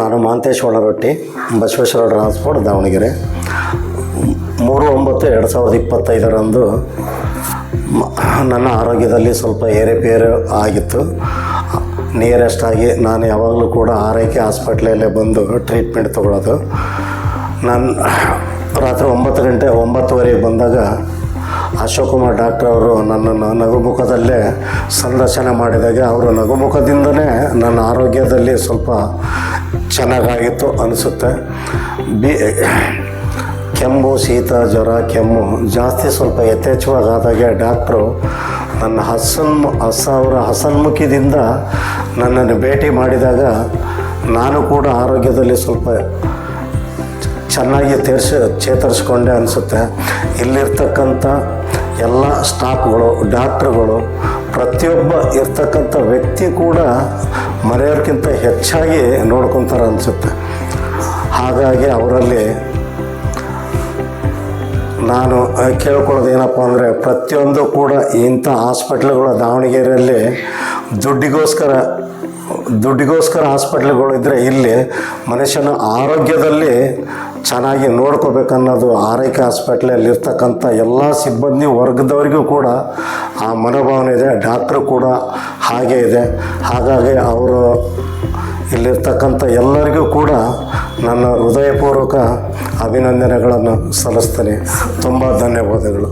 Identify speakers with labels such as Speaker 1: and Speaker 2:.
Speaker 1: ನಾನು ಮಾಂತೇಶ್ ಒಳರೊಟ್ಟಿ ಬಸವೇಶ್ವರ ಟ್ರಾನ್ಸ್ಪೋರ್ಟ್ ದಾವಣಗೆರೆ. ಮೂರು ಒಂಬತ್ತು ಎರಡು ಸಾವಿರದ ಇಪ್ಪತ್ತೈದರಂದು ನನ್ನ ಆರೋಗ್ಯದಲ್ಲಿ ಸ್ವಲ್ಪ ಏರುಪೇರು ಆಗಿತ್ತು. ನಿಯರೆಸ್ಟ್ ಆಗಿ ನಾನು ಯಾವಾಗಲೂ ಕೂಡ ಆರೈಕೆ ಹಾಸ್ಪಿಟ್ಲಲ್ಲೇ ಬಂದು ಟ್ರೀಟ್ಮೆಂಟ್ ತೊಗೊಳ್ಳೋದು ನಾನು, ರಾತ್ರಿ ಒಂಬತ್ತು ಗಂಟೆ ಒಂಬತ್ತುವರೆಗೆ ಬಂದಾಗ ಅಶೋಕ್ ಕುಮಾರ್ ಡಾಕ್ಟರ್ ಅವರು ನನ್ನನ್ನು ನಗುಮುಖದಲ್ಲೇ ಸಂದರ್ಶನ ಮಾಡಿದಾಗ ಅವರು ನಗುಮುಖದಿಂದಲೇ ನನ್ನ ಆರೋಗ್ಯದಲ್ಲಿ ಸ್ವಲ್ಪ ಚೆನ್ನಾಗಾಗಿತ್ತು ಅನಿಸುತ್ತೆ. ಬಿ ಕೆಮ್ಮು, ಶೀತ, ಜ್ವರ, ಕೆಮ್ಮು, ಜಾಸ್ತಿ ಸ್ವಲ್ಪ ಯಥೇಚ್ಛವಾಗಿ ಆದಾಗೆ ಡಾಕ್ಟ್ರು ನನ್ನ ಹಸನ್ ಹಸ ಅವರ ಹಸನ್ಮುಖಿದಿಂದ ನನ್ನನ್ನು ಭೇಟಿ ಮಾಡಿದಾಗ ನಾನು ಕೂಡ ಆರೋಗ್ಯದಲ್ಲಿ ಸ್ವಲ್ಪ ಚೆನ್ನಾಗಿ ತೀರ್ಸ, ಚೇತರಿಸ್ಕೊಂಡೆ ಅನಿಸುತ್ತೆ. ಇಲ್ಲಿರ್ತಕ್ಕಂಥ ಎಲ್ಲ ಸ್ಟಾಫ್ಗಳು, ಡಾಕ್ಟ್ರುಗಳು, ಪ್ರತಿಯೊಬ್ಬ ಇರ್ತಕ್ಕಂಥ ವ್ಯಕ್ತಿ ಕೂಡ ಮನೆಯವ್ರಿಗಿಂತ ಹೆಚ್ಚಾಗಿ ನೋಡ್ಕೊತಾರೆ ಅನಿಸುತ್ತೆ. ಹಾಗಾಗಿ ಅವರಲ್ಲಿ ನಾನು ಕೇಳ್ಕೊಳ್ಳೋದು ಏನಪ್ಪ ಅಂದರೆ ಪ್ರತಿಯೊಂದು ಕೂಡ ಇಂಥ ಹಾಸ್ಪಿಟ್ಲ್ಗಳು ದಾವಣಗೆರೆಯಲ್ಲಿ ದುಡ್ಡಿಗೋಸ್ಕರ ದುಡ್ಡಿಗೋಸ್ಕರ ಹಾಸ್ಪಿಟ್ಲ್ಗಳು ಇದ್ದರೆ ಇಲ್ಲಿ ಮನುಷ್ಯನ ಆರೋಗ್ಯದಲ್ಲಿ ಚೆನ್ನಾಗಿ ನೋಡ್ಕೋಬೇಕನ್ನೋದು ಆರೈಕೆ ಹಾಸ್ಪಿಟ್ಲಲ್ಲಿ ಇರ್ತಕ್ಕಂಥ ಎಲ್ಲ ಸಿಬ್ಬಂದಿ ವರ್ಗದವರಿಗೂ ಕೂಡ ಆ ಮನೋಭಾವನೆ ಇದೆ, ಡಾಕ್ಟ್ರು ಕೂಡ ಹಾಗೆ ಇದೆ. ಹಾಗಾಗಿ ಅವರು ಇಲ್ಲಿರ್ತಕ್ಕಂಥ ಎಲ್ಲರಿಗೂ ಕೂಡ ನನ್ನ ಹೃದಯಪೂರ್ವಕ ಅಭಿನಂದನೆಗಳನ್ನು ಸಲ್ಲಿಸ್ತೇನೆ. ತುಂಬ ಧನ್ಯವಾದಗಳು.